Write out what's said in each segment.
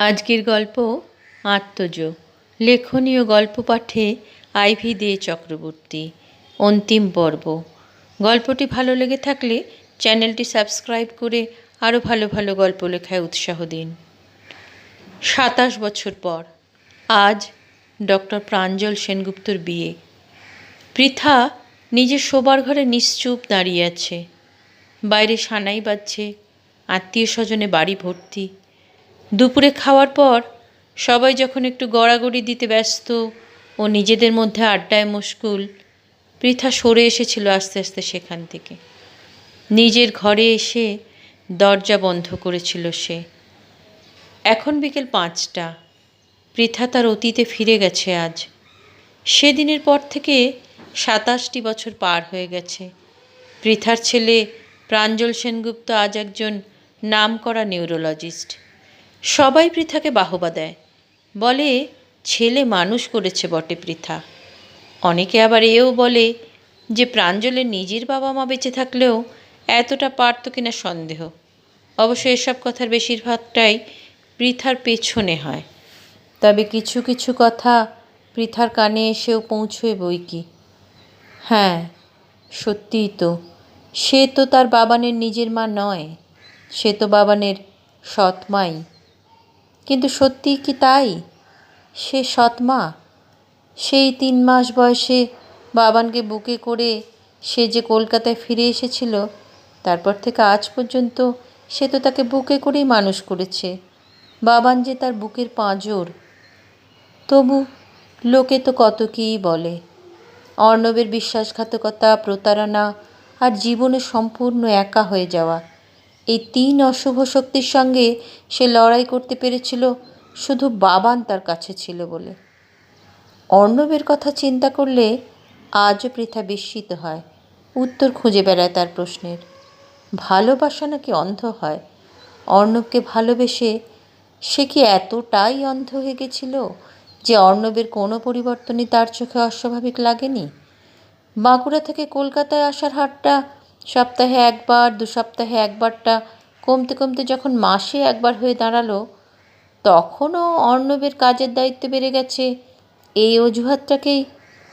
আজকের গল্প আত্মজ। লেখনীয় গল্প পাঠে আইভি দে চক্রবর্তী। অন্তিম পর্ব। গল্পটি ভালো লেগে থাকলে চ্যানেলটি সাবস্ক্রাইব করে আরও ভালো ভালো গল্প লেখায় উৎসাহ দিন। সাতাশ বছর পর, আজ ডক্টর প্রাঞ্জল সেনগুপ্তর বিয়ে। পৃথা নিজের শোবার ঘরে নিশ্চুপ দাঁড়িয়ে আছে। বাইরে সানাই বাজছে, আত্মীয় স্বজনে বাড়ি ভর্তি। দুপুরে খাওয়ার পর সবাই যখন একটু গড়াগড়ি দিতে ব্যস্ত ও নিজেদের মধ্যে আড্ডায় মুশকুল, পৃথা সরে এসেছিল আস্তে আস্তে সেখান থেকে। নিজের ঘরে এসে দরজা বন্ধ করেছিল সে। এখন বিকেল পাঁচটা। পৃথা তার অতীতে ফিরে গেছে আজ। সেদিনের পর থেকে সাতাশটি বছর পার হয়ে গেছে। পৃথার ছেলে প্রাঞ্জল সেনগুপ্ত আজ একজন নামকরা নিউরোলজিস্ট সবাই পৃথাকে বাহবা দেয়। বলে, ছেলে মানুষ করেছে বটে পৃথা। অনেকে আবার এও বলে যে প্রাঞ্জলের নিজের বাবা মা বেঁচে থাকলেও এতটা পারত কিনা সন্দেহ। অবশ্য এসব কথার বেশিরভাগটাই পৃথার পেছনে হয়। তবে কিছু কিছু কথা পৃথার কানে এসেও পৌঁছয় বই কি। হ্যাঁ সত্যিই তো। সে তো তার বাবানের নিজের মা নয়, সে তো বাবানের সৎমাই কিন্তু সত্যিই কি তাই? সে সৎমা সেই তিন মাস বয়সে বাবানকে বুকে করে সে যে কলকাতায় ফিরে এসেছিল, তারপর থেকে আজ পর্যন্ত সে তো তাকে বুকে করেই মানুষ করেছে। বাবান যে তার বুকের পাঁজর। তবু লোকে তো কত কী বলে। অর্ণবের বিশ্বাসঘাতকতা, প্রতারণা আর জীবনে সম্পূর্ণ একা হয়ে যাওয়া। এই তিন অশুভ শক্তির সঙ্গে সে লড়াই করতে পেরেছিল, শুধু বাবান তার কাছে ছিল বলে। অর্ণবের কথা চিন্তা করলে আজও পৃথা বিস্মিত হয়, উত্তর খুঁজে বেড়ায় তার প্রশ্নের। ভালোবাসা নাকি অন্ধ হয়? অর্ণবকে ভালোবেসে সে কি এতটাই অন্ধ হয়ে গেছিল যে অর্ণবের কোনো পরিবর্তনই তার চোখে অস্বাভাবিক লাগেনি? বাঁকুড়া থেকে কলকাতায় আসার হাটটা সপ্তাহে একবার, দু সপ্তাহে একবারটা। কমতে কমতে যখন মাসে একবার হয়ে দাঁড়াল, তখনও অর্ণবের কাজের দায়িত্ব বেড়ে গেছে। এই অজুহাতটাকেই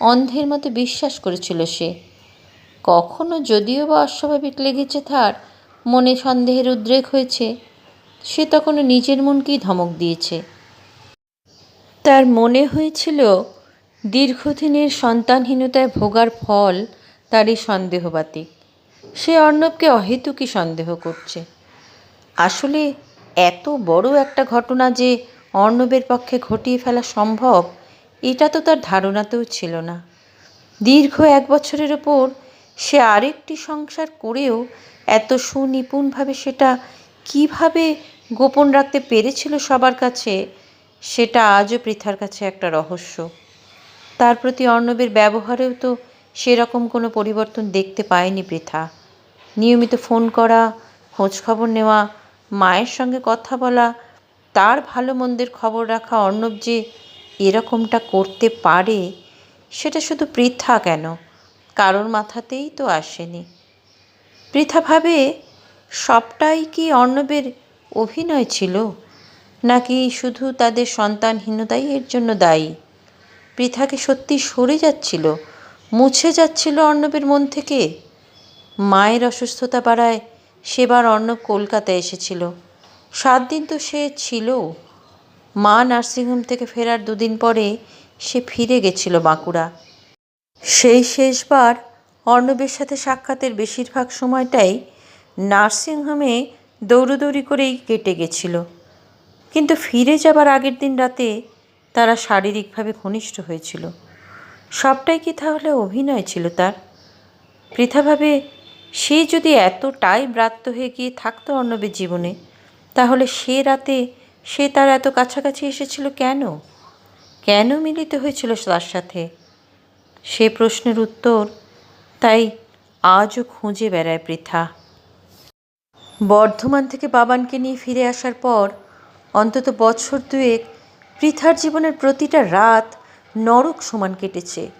অন্ধের মতো বিশ্বাস করেছিল সে। কখনো যদিও বা অস্বাভাবিক লেগেছে তার, মনে সন্দেহের উদ্রেক হয়েছে। সে তখনও নিজের মনকেই ধমক দিয়েছে। তার মনে হয়েছিল, দীর্ঘদিনের সন্তানহীনতায় ভোগার ফল তারই সন্দেহবাতিক সে অর্ণবকে অহেতুকই সন্দেহ করছে। আসলে এত বড় একটা ঘটনা যে অর্ণবের পক্ষে ঘটিয়ে ফেলা সম্ভব, এটা তো তার ধারণাতেও ছিল না। দীর্ঘ এক বছরের ওপর সে আরেকটি সংসার করেও এত সুনিপুণভাবে সেটা কীভাবে গোপন রাখতে পেরেছিল সবার কাছে, সেটা আজও পৃথার কাছে একটা রহস্য। তার প্রতি অর্ণবের ব্যবহারেও তো সেরকম কোনো পরিবর্তন দেখতে পায়নি পৃথা। নিয়মিত ফোন করা, খোঁজখবর নেওয়া, মায়ের সঙ্গে কথা বলা, তার ভালো মন্দের খবর রাখা, অর্ণব যে এরকমটা করতে পারে, সেটা শুধু পৃথা কেন? কারোর মাথাতেই তো আসেনি। পৃথা ভাবে সবটাই কি অর্ণবের অভিনয় ছিল? নাকি শুধু তাদের সন্তানহীনতাই এর জন্য দায়ী? পৃথাকে সত্যি সরে যাচ্ছিল, মুছে যাচ্ছিল অর্ণবের মন থেকে? মায়ের অসুস্থতা বাড়ায় সেবার অর্ণব কলকাতায় এসেছিল। সাত দিন তো সে ছিল। মা নার্সিংহোম থেকে ফেরার দুদিন পরে সে ফিরে গেছিল বাঁকুড়া। সেই শেষবার অর্ণবের সাথে সাক্ষাতের বেশিরভাগ সময়টাই নার্সিংহোমে দৌড়োদৌড়ি করেই কেটে গেছিল। কিন্তু ফিরে যাবার আগের দিন রাতে তারা শারীরিকভাবে ঘনিষ্ঠ হয়েছিল। সবটাই কি তাহলে অভিনয় ছিল তার? পৃথাভাবে সে যদি এতটাই ব্রাত্য হয়ে গিয়ে থাকতো অর্ণবের জীবনে, তাহলে সে রাতে সে তার এত কাছাকাছি এসেছিল কেন? কেন মিলিত হয়েছিল তার সাথে? সে প্রশ্নের উত্তর তাই আজও খুঁজে বেড়ায় পৃথা। বর্ধমান থেকে বাবানকে নিয়ে ফিরে আসার পর অন্তত বছর দুয়েক পৃথার জীবনের প্রতিটা রাত নরক সমান কেটেছে।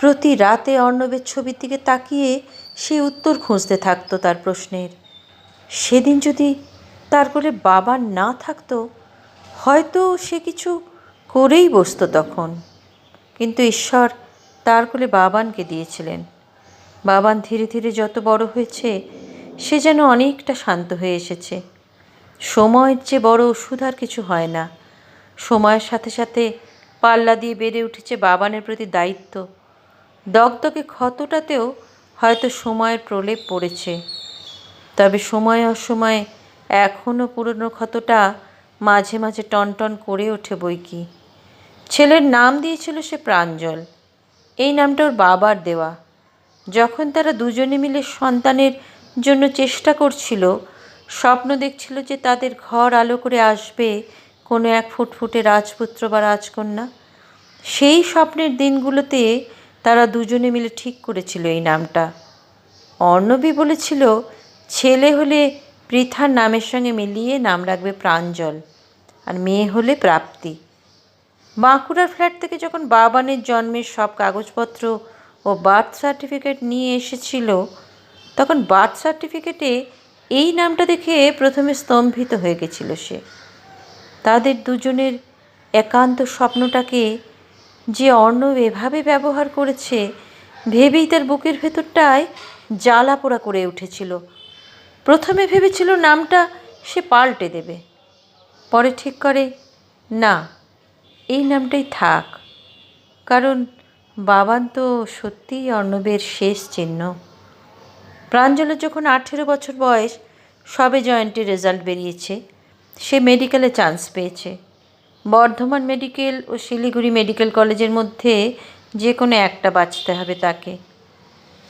প্রতি রাতে অর্ণবের ছবির দিকে তাকিয়ে সে উত্তর খুঁজতে থাকতো তার প্রশ্নের। সেদিন যদি তার কোলে বাবা না থাকতো, হয়তো সে কিছু করেই বসতো তখন। কিন্তু ঈশ্বর তার কোলে বাবানকে দিয়েছিলেন। বাবান ধীরে ধীরে যত বড় হয়েছে, সে যেন অনেকটা শান্ত হয়ে এসেছে। সময়ের চেয়ে বড় ওষুধ আর কিছু হয় না। সময়ের সাথে সাথে পাল্লা দিয়ে বেড়ে উঠেছে বাবানের প্রতি দায়িত্ব। দগদগে ক্ষতটাতেও হয়তো সময়ের প্রলেপ পড়েছে। তবে সময় অসময়ে এখনও পুরনো ক্ষতটা মাঝে মাঝে টনটন করে ওঠে বই কি ছেলের নাম দিয়েছিল সে প্রাঞ্জল। এই নামটা ওর বাবার দেওয়া। যখন তারা দুজনে মিলে সন্তানের জন্য চেষ্টা করছিল, স্বপ্ন দেখছিল যে তাদের ঘর আলো করে আসবে কোনো এক ফুটফুটে রাজপুত্র বা রাজকন্যা। সেই স্বপ্নের দিনগুলোতে তারা দুজনে মিলে ঠিক করেছিল এই নামটা। অর্ণবী বলেছিল, ছেলে হলে পৃথার নামের সঙ্গে মিলিয়ে নাম রাখবে প্রাঞ্জল আর মেয়ে হলে প্রাপ্তি। বাঁকুড়ার ফ্ল্যাট থেকে যখন বাবানের জন্মের সব কাগজপত্র ও বার্থ সার্টিফিকেট নিয়ে এসেছিল, তখন বার্থ সার্টিফিকেটে এই নামটা দেখে প্রথমে স্তম্ভিত হয়ে গেছিল সে। তাদের দুজনের একান্ত স্বপ্নটাকে যে অর্ণব এভাবে ব্যবহার করেছে, ভেবেই তার বুকের ভেতরটায় জ্বালা পোড়া করে উঠেছিল। প্রথমে ভেবেছিল নামটা সে পাল্টে দেবে। পরে ঠিক করে, না, এই নামটাই থাক। কারণ বাবান তো সত্যিই অর্ণবের শেষ চিহ্ন। প্রাঞ্জলের যখন আঠেরো বছর বয়স, সবে জয়েন্টের রেজাল্ট বেরিয়েছে। সে মেডিকেলে চান্স পেয়েছে। বর্ধমান মেডিকেল ও শিলিগুড়ি মেডিকেল কলেজের মধ্যে যে কোনো একটা বাঁচতে হবে তাকে।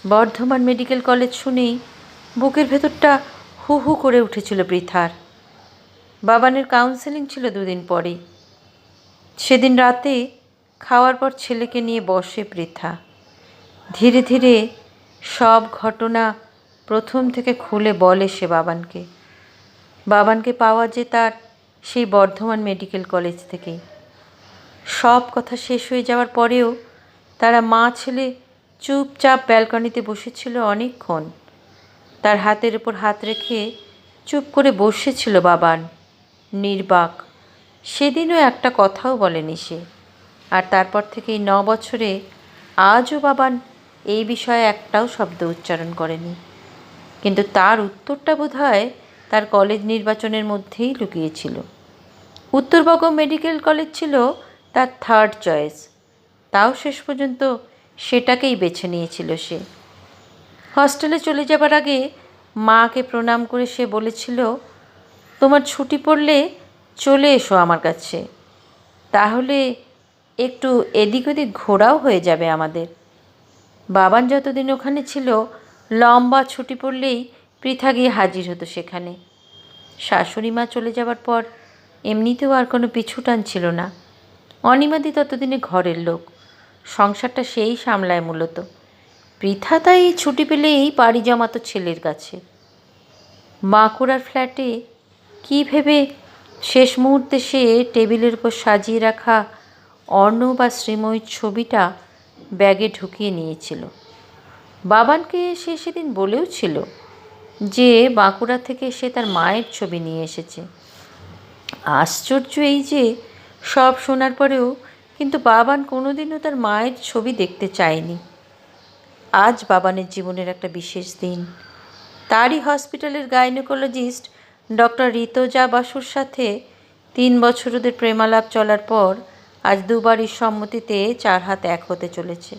বর্ধমান মেডিকেল কলেজ শুনেই বুকের ভেতরটা হু হু করে উঠেছিল বৃথার। বাবানের কাউন্সেলিং ছিল দুদিন পরেই। সেদিন রাতে খাওয়ার পর ছেলেকে নিয়ে বসে পৃথা ধীরে ধীরে সব ঘটনা প্রথম থেকে খুলে বলে সে বাবানকে। বাবানকে পাওয়া যে তার সেই বর্ধমান মেডিকেল কলেজ থেকেই সব কথা শেষ হয়ে যাওয়ার পরেও তারা মা ছেলে চুপচাপ ব্যালকনিতে বসেছিল অনেকক্ষণ। তার হাতের উপর হাত রেখে চুপ করে বসেছিল বাবান, নির্বাক। সেদিনও একটা কথাও বলেনি সে। আর তারপর থেকে ন বছরে আজও বাবান এই বিষয়ে একটাও শব্দ উচ্চারণ করেনি। কিন্তু তার উত্তরটা বোধ হয় তার কলেজ নির্বাচনের মধ্যেই লুকিয়েছিল। উত্তরবঙ্গ মেডিকেল কলেজ ছিল তার থার্ড চয়েস তাও শেষ পর্যন্ত সেটাকেই বেছে নিয়েছিল সে। হস্টেলে চলে যাবার আগে মাকে প্রণাম করে সে বলেছিল, তোমার ছুটি পড়লে চলে এসো আমার কাছে। তাহলে একটু এদিক ওদিক ঘোরাও হয়ে যাবে আমাদের। বাবান যতদিন ওখানে ছিল, লম্বা ছুটি পড়লেই পৃথা গিয়ে হাজির হতো সেখানে। শাশুড়ি মা চলে যাবার পর এমনিতেও আর কোনো পিছুটান ছিল না। অনিমাদি ততদিনে ঘরের লোক। সংসারটা সেই সামলায় মূলত। পৃথা তাই ছুটি পেলেই বাড়ি জমাতো ছেলের কাছে। বাঁকুড়ার ফ্ল্যাটে কী ভেবে শেষ মুহূর্তে সে টেবিলের উপর সাজিয়ে রাখা অর্ণ বা শ্রীময়ীর ছবিটা ব্যাগে ঢুকিয়ে নিয়েছিল। বাবানকে সে সেদিন বলেও ছিল যে বাঁকুড়া থেকে সে তার মায়ের ছবি নিয়ে এসেছে। আশ্চর্য এই যে, সব শোনার পরেও কিন্তু বাবান কোনোদিনও তার মায়ের ছবি দেখতে চায়নি। আজ বাবানের জীবনের একটা বিশেষ দিন। তারই হসপিটালের গাইনোকোলজিস্ট ডক্টর ঋতজা বাসুর সাথে তিন বছর ওদের প্রেমালাপ চলার পর আজ দুবারই সম্মতিতে চার হাত এক হতে চলেছে।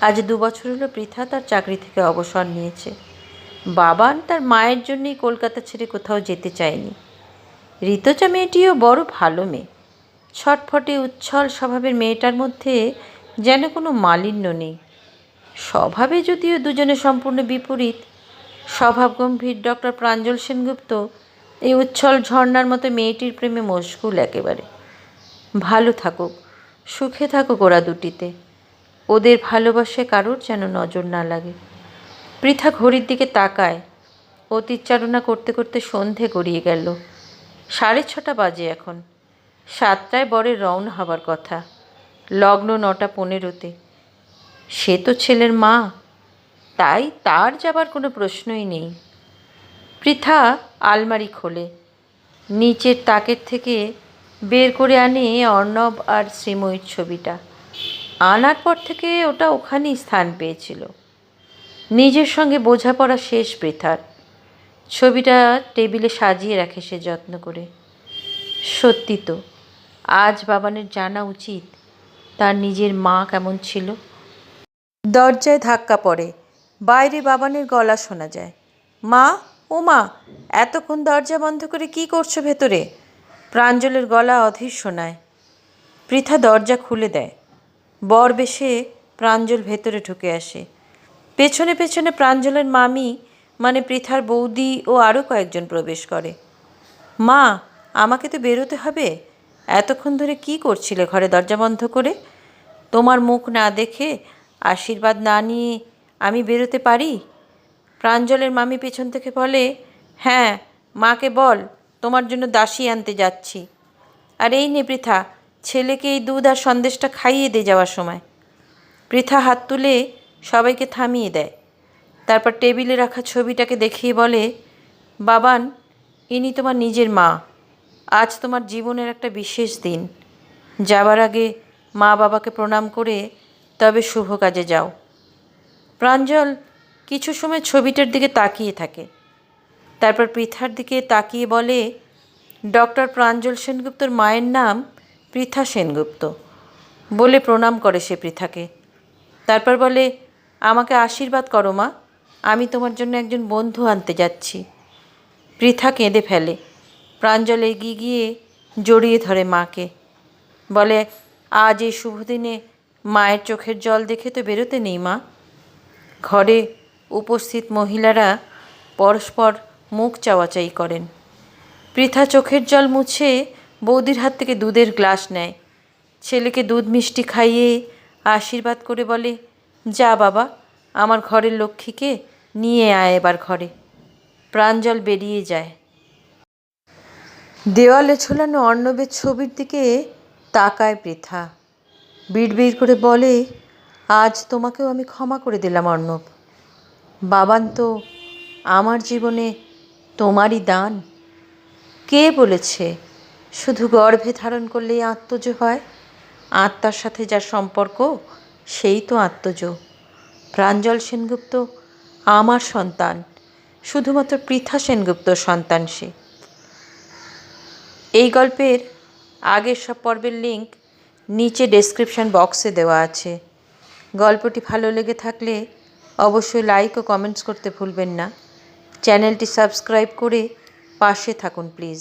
আজ দু বছর হলো পৃথা তার চাকরি থেকে অবসর নিয়েছে। বাবান তার মায়ের জন্যই কলকাতা ছেড়ে কোথাও যেতে চায়নি। ঋতজা মেয়েটিও বড় ভালো মেয়ে। ছটফটে উচ্ছল স্বভাবের মেয়েটার মধ্যে যেন কোনো মালিন্য নেই। স্বভাবে যদিও দুজনে সম্পূর্ণ বিপরীত। স্বভাব গম্ভীর ডক্টর প্রাঞ্জল সেনগুপ্ত এই উচ্ছল ঝর্ণার মতো মেয়েটির প্রেমে মশগুল একেবারে। ভালো থাকুক, সুখে থাকুক ওরা দুটিতে। ওদের ভালোবাসে কারোর যেন নজর না লাগে। পৃথা ঘড়ির দিকে তাকায়, অতিচারণা করতে করতে সন্ধে গড়িয়ে গেল। সাড়ে ছটা বাজে এখন। সাতটায় বরের রওনা হবার কথা। লগ্ন নটা পনেরোতে। সে তো ছেলের মা। তাই তার যাবার কোনো প্রশ্নই নেই। পৃথা আলমারি খোলে। নিচের তাকের থেকে বের করে আনে অর্ণব আর শ্রীময়ীর ছবিটা। আনার পর থেকে ওটা ওখানেই স্থান পেয়েছিল। নিজের সঙ্গে বোঝাপড়া শেষ বৃথার ছবিটা টেবিলে সাজিয়ে রাখে সে যত্ন করে। সত্যি তো, আজ বাবানের জানা উচিত তার নিজের মা কেমন ছিল। দরজায় ধাক্কা পড়ে, বাইরে বাবানের গলা শোনা যায়। মা, ও মা, এতক্ষণ দরজা বন্ধ করে কি করছ ভেতরে? প্রাঞ্জলের গলা অধীর শোনায়। পৃথা দরজা খুলে দেয়। বর বেশে প্রাঞ্জল ভেতরে ঢুকে আসে। পেছনে পেছনে প্রাঞ্জলের মামি মানে পৃথার বৌদি ও আরও কয়েকজন প্রবেশ করে। মা, আমাকে তো বেরোতে হবে। এতক্ষণ ধরে কি করছিলে ঘরে দরজা বন্ধ করে? তোমার মুখ না দেখে আশীর্বাদ না নিয়ে আমি বেরোতে পারি? প্রাঞ্জলের মামি পেছন থেকে বলে হ্যাঁ মাকে বল, তোমার জন্য দাসী আনতে যাচ্ছি। আর এই নে পৃথা, ছেলেকে এই দুধ আর সন্দেশটা খাইয়ে দে যাওয়ার সময়। পৃথা হাত তুলে সবাইকে থামিয়ে দেয়। তারপর টেবিলে রাখা ছবিটাকে দেখিয়ে বলে, বাবান, ইনি তোমার নিজের মা। আজ তোমার জীবনের একটা বিশেষ দিন। যাবার আগে মা বাবাকে প্রণাম করে তবে শুভ কাজে যাও। প্রাঞ্জল কিছু সময় ছবিটার দিকে তাকিয়ে থাকে। তারপর পৃথার দিকে তাকিয়ে বলে, ডক্টর প্রাঞ্জল সেনগুপ্তর মায়ের নাম পৃথা সেনগুপ্ত। বলে প্রণাম করে সে পৃথাকে। তারপর বলে, আমাকে আশীর্বাদ করো মা। আমি তোমার জন্য একজন বন্ধু আনতে যাচ্ছি। পৃথা কেঁদে ফেলে। প্রাঞ্জল এগিয়ে গিয়ে জড়িয়ে ধরে মাকে। বলে, আজ এই শুভ দিনে মায়ের চোখের জল দেখে তো বেরোতে নেই মা। ঘরে উপস্থিত মহিলারা পরস্পর মুখ চাওয়াচাই করেন। পৃথা চোখের জল মুছে বৌদির হাত থেকে দুধের গ্লাস নেয়। ছেলেকে দুধ মিষ্টি খাইয়ে আশীর্বাদ করে বলে, যা বাবা, আমার ঘরের লক্ষ্মীকে নিয়ে আয় এবার ঘরে। প্রাঞ্জল বেরিয়ে যায়। দেওয়ালে ঝোলানো অর্ণবের ছবির দিকে তাকায় পৃথা। বিড়বিড় করে বলে, আজ তোমাকেও আমি ক্ষমা করে দিলাম, অর্ণব। বাবান তো আমার জীবনে তোমারই দান। কে বলেছে, শুধু গর্ভে ধারণ করলেই আত্মজ হয়? আত্মার সাথে যার সম্পর্ক, সেই তো আত্মজ। প্রাঞ্জল সেনগুপ্ত আমার সন্তান, শুধুমাত্র পৃথা সেনগুপ্ত সন্তান সে। এই গল্পের আগের সব পর্বের লিঙ্ক নিচে ডেসক্রিপশন বক্সে দেওয়া আছে। গল্পটি ভালো লেগে থাকলে অবশ্যই লাইক ও কমেন্টস করতে ভুলবেন না। চ্যানেলটি সাবস্ক্রাইব করে পাশে থাকুন প্লিজ